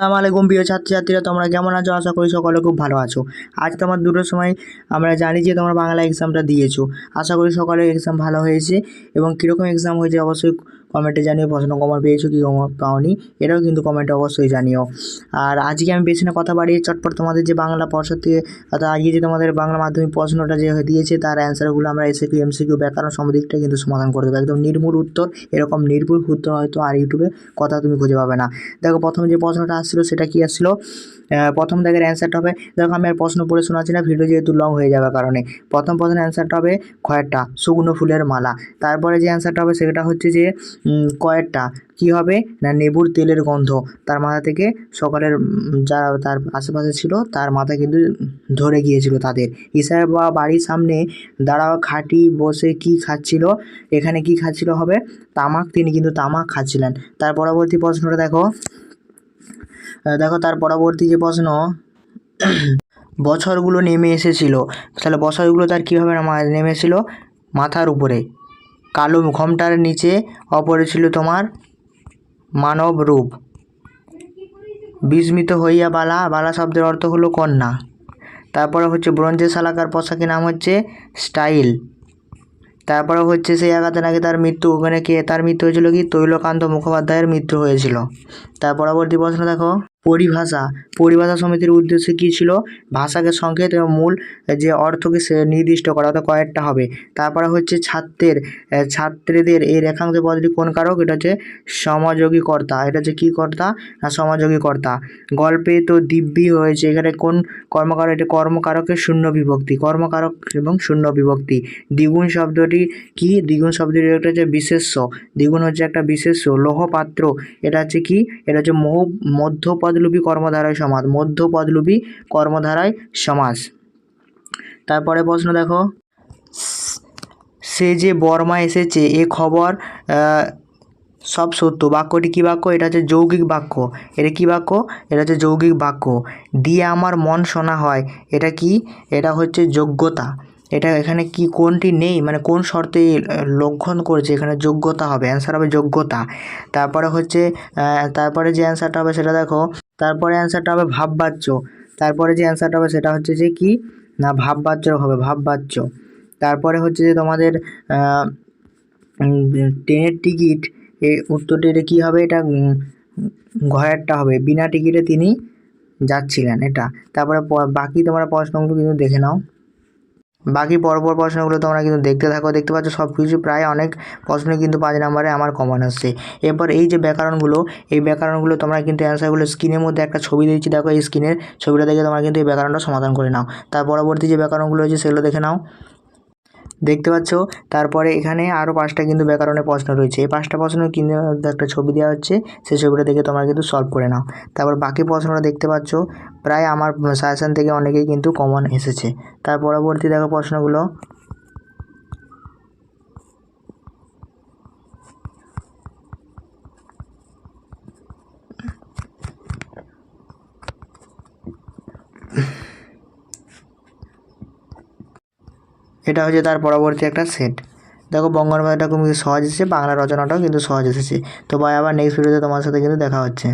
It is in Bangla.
আমার আলাইকুম প্রিয় ছাত্রছাত্রীরা, তোমরা কেমন আছো? আশা করি সকলে খুব ভালো আছো। আজ তোমার দুটোর সময় আমরা জানি যে তোমরা বাংলা এক্সামটা দিয়েছ। আশা করি সকলের এক্সাম ভালো হয়েছে এবং কীরকম এক্সাম হয়েছে অবশ্যই কমেন্টে জানিও, প্রশ্ন কমন পেয়েছ কি কমন পাওনি, এটাও কিন্তু কমেন্টে অবশ্যই জানিও। আর আজকে আমি বেশি না, কথা বাড়িয়ে চটপট তোমাদের যে বাংলা পর্ষদ থেকে, অর্থাৎ আজকে যে তোমাদের বাংলা মাধ্যমিক প্রশ্নটা যে দিয়েছে, তার অ্যান্সারগুলো আমরা এসে কিউ এমসিকিউ ব্যাকরণ সমদিকটা কিন্তু সমাধান করে দেবো। একদম নির্মূল উত্তর, এরকম নির্ভুল উত্তর হয়তো আর ইউটিউবে কথা তুমি খুঁজে পাবে না। দেখো, প্রথম যে প্রশ্নটা আসছিল, সেটা কি আসছিল? প্রথম দাগের অ্যান্সারটা হবে, দেখো আমি আর প্রশ্ন পড়ে শোনাচ্ছি না ভিডিও যেহেতু লং হয়ে যাবে কারণে। প্রথম প্রশ্নের অ্যান্সারটা হবে কয়েকটা শুকনো ফুলের মালা। তারপরে যে অ্যান্সারটা হবে সেটা হচ্ছে যে কয়েকটা কি হবে না নেবুর তেলের গন্ধ? তার মাথা থেকে সকালের যারা তার আশেপাশে ছিল, তার মাথা কিন্তু ধরে গিয়েছিল তাদের। ঈশার বা বাড়ির সামনে দাঁড়াও, খাটি বসে কি খাচ্ছিল? এখানে কি খাচ্ছিল হবে? তামাক, তিনি কিন্তু তামাক খাচ্ছিলেন। তার পরবর্তী প্রশ্নটা দেখো। দেখো তার পরবর্তী যে প্রশ্ন, বছরগুলো নেমে এসেছিল। তাহলে বছরগুলো তার কীভাবে নামা- নেমেছিল মাথার উপরে। কালো ঘোমটার নিচে অপরে ছিল তোমার মানব রূপ। বিস্মিত হইয়া বালা বালা শব্দের অর্থ হলো কন্যা। তারপরে হচ্ছে ব্রঞ্জের শালাকার পোশাকের নাম হচ্ছে স্টাইল। তারপরে হচ্ছে সেই আঘাতে নাকি তার মৃত্যু, ওখানে কে, তার মৃত্যু হয়েছিল কি? তৈলকান্ত মুখোপাধ্যায়ের মৃত্যু হয়েছিল। তার পরবর্তী প্রশ্ন দেখো, পরিভাষা। পরিভাষা সমিতির উদ্দেশ্য কী ছিল? ভাষাকে সংকেত এবং মূল যে অর্থকে সে নির্দিষ্ট করা, অর্থাৎ কয়েকটা হবে। তারপরে হচ্ছে ছাত্রের ছাত্রীদের এই রেখাংশ পদটি কোন কারক? এটা হচ্ছে সমাযোগী কর্তা এটা হচ্ছে কী কর্তা না সমাযোগী কর্তা গল্পে তো দিব্যি হয়েছে, এখানে কোন কর্মকারক? এটা কর্মকারকের শূন্য বিভক্তি। কর্মকারক এবং শূন্য বিভক্তি। দ্বিগুণ শব্দটি কি? দ্বিগুণ শব্দটি একটা হচ্ছে বিশেষ্য। দ্বিগুণ হচ্ছে একটা বিশেষ্য। লৌহপাত্র, এটা হচ্ছে কি? এটা হচ্ছে মহ মধ্য পদলুপি কর্মধারায় সমাস মধ্য পদলুপি কর্মধারায় সমাস। তারপরে প্রশ্ন দেখো। সে যে বর্মা এসেছে, এ খবর সব সত্য। বাক্যটি কী বাক্য? এটা হচ্ছে যৌগিক বাক্য। এটা কী বাক্য? এটা হচ্ছে যৌগিক বাক্য। দিয়ে আমার মন শোনা হয়, এটা কি? এটা হচ্ছে যোগ্যতা। এটা এখানে কি কোনটি নেই? মানে কোন শর্তে লঙ্ঘন করেছে? এখানে যোগ্যতা হবে অ্যান্সার হবে যোগ্যতা। তারপরে হচ্ছে তারপরে যে অ্যান্সারটা হবে সেটা দেখো, তারপরে অ্যান্সারটা হবে ভাববাচ্য। তারপরে যে অ্যান্সারটা হবে সেটা হচ্ছে যে কি? না ভাববাচ্য হবে, ভাববাচ্য। তারপরে হচ্ছে যে তোমাদের ট্রেনের টিকিট, এ উত্তরটি এটা কী হবে? এটা ঘরেরটা হবে। বিনা টিকিটে তিনি যাচ্ছিলেন, এটা। তারপরে বাকি তোমরা প্রশ্নগুলো কিন্তু দেখে নাও। বাকি পরপর প্রশ্নগুলো তোমরা কিন্তু দেখতে থাকো। দেখতে পাচ্ছ সব কিছু প্রায় অনেক প্রশ্নই কিন্তু পাঁচ নম্বরে আমার কমন আসছে। এরপর এই যে ব্যাকরণগুলো, এই ব্যাকরণগুলো তোমরা কিন্তু অ্যান্সারগুলো স্ক্রিনের মধ্যে একটা ছবি দিয়েছি দেখো এই স্ক্রিনের ছবিটা দেখে তোমরা কিন্তু এই ব্যাকরণটা সমাধান করে নাও। তার পরবর্তী যে ব্যাকরণগুলো রয়েছে সেগুলো দেখে নাও। দেখতে পাচ্ছ? তারপরে এখানে আরও পাঁচটা কিন্তু ব্যাকরণের প্রশ্ন রয়েছে। এই পাঁচটা প্রশ্ন কিন্তু একটা ছবি দেওয়া হচ্ছে। সেই ছবিটা দেখে তোমরা কিন্তু সলভ করে নাও। তারপর বাকি প্রশ্নটা দেখতে পাচ্ছ? প্রায় আমার সাজেশান থেকে অনেকেই কিন্তু কমন এসেছে। তার পরবর্তী দেখো প্রশ্নগুলো। এটা হচ্ছে তার পরবর্তী একটা সেট দেখো বঙ্গানুবাদটা খুব সহজ এসেছে, বাংলা রচনাটাও কিন্তু সহজ এসেছে। তো ভাই, আবার নেক্সট ভিডিওতে তোমার সাথে কিন্তু দেখা হচ্ছে।